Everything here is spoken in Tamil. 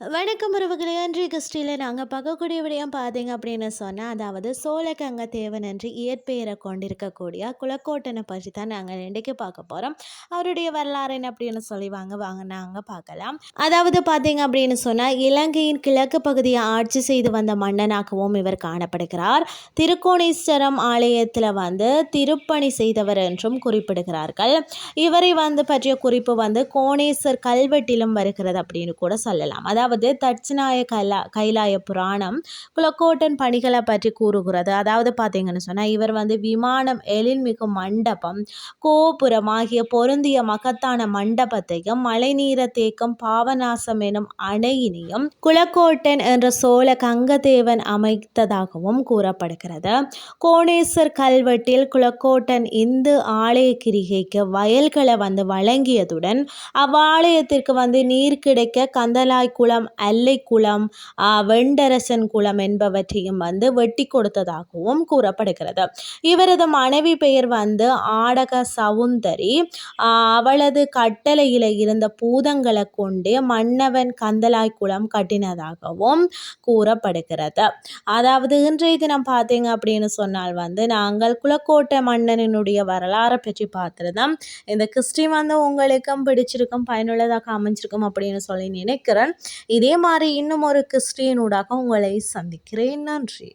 வணக்கம் உறவுகளே. அன்றைய கிறிஸ்டியில் நாங்கள் பார்க்கக்கூடிய விடயம் பார்த்தீங்க அப்படின்னு சொன்னால் அதாவது சோழகங்க தேவன் என்று இயற்பெயரை கொண்டிருக்கக்கூடிய குலக்கோட்டனை பற்றி தான் நாங்கள் இன்றைக்கு பார்க்க போகிறோம் அவருடைய வரலாறு என்ன அப்படின்னு சொல்லி வாங்க வாங்க நாங்கள் பார்க்கலாம். அதாவது பார்த்தீங்க அப்படின்னு சொன்னால் இலங்கையின் கிழக்கு பகுதியை ஆட்சி செய்து வந்த மன்னனாகவும் இவர் காணப்படுகிறார். திருக்கோணேஸ்வரம் ஆலயத்தில் வந்து திருப்பணி செய்தவர் என்றும் குறிப்பிடுகிறார்கள். இவரை வந்து பற்றிய குறிப்பு வந்து கோணேஸ்வர் கல்வெட்டிலும் வருகிறது அப்படின்னு கூட சொல்லலாம். அதாவது அதாவது தட்சிணாய கைலா கைலாய புராணம் குலக்கோட்டன் பணிகளை பற்றி கூறுகிறது. அதாவது பார்த்தீங்கன்னு சொன்னால் இவர் வந்து விமானம் எழில்மிகு மண்டபம் கோபுரம் ஆகிய பொருந்திய மகத்தான மண்டபத்தையும் மழைநீர தேக்கம் பாவநாசம் எனும் அணையினையும் குலக்கோட்டன் என்ற சோழ கங்கதேவன் அமைத்ததாகவும் கூறப்படுகிறது. கோணேஸ்வர் கல்வெட்டில் குலக்கோட்டன் இந்து ஆலய கிரிகைக்கு வயல்களை வந்து வழங்கியதுடன் அவ்வாலயத்திற்கு வந்து நீர் கிடைக்க கந்தலாய் குளம் குளம் அல்லை குளம் வெண்டரசன் குளம் என்பவற்றையும் வந்து வெட்டி கொடுத்ததாகவும் கூறப்படுகிறது. இவரது மனைவி பெயர் வந்து ஆடக சவுந்தரி. அவளது கட்டளையில் இருந்த பூதங்களை கொண்டு மன்னவன் கந்தலாய் குளம் கட்டினதாகவும் கூறப்படுகிறது. அதாவது இன்றைய தினம் பார்த்தீங்க அப்படின்னு சொன்னால் வந்து நாங்கள் குலக்கோட்டை மன்னனினுடைய வரலாறை பற்றி பார்த்துருந்தோம். இந்த கிறிஸ்டி வந்து உங்களுக்கும் பிடிச்சிருக்கும் பயனுள்ளதாக அமைஞ்சிருக்கும் அப்படின்னு சொல்லி நினைக்கிறேன். இதே மாதிரி இன்னும் ஒரு கிறிஸ்டியனூடாக உங்களை சந்திக்கிறேன். நன்றி.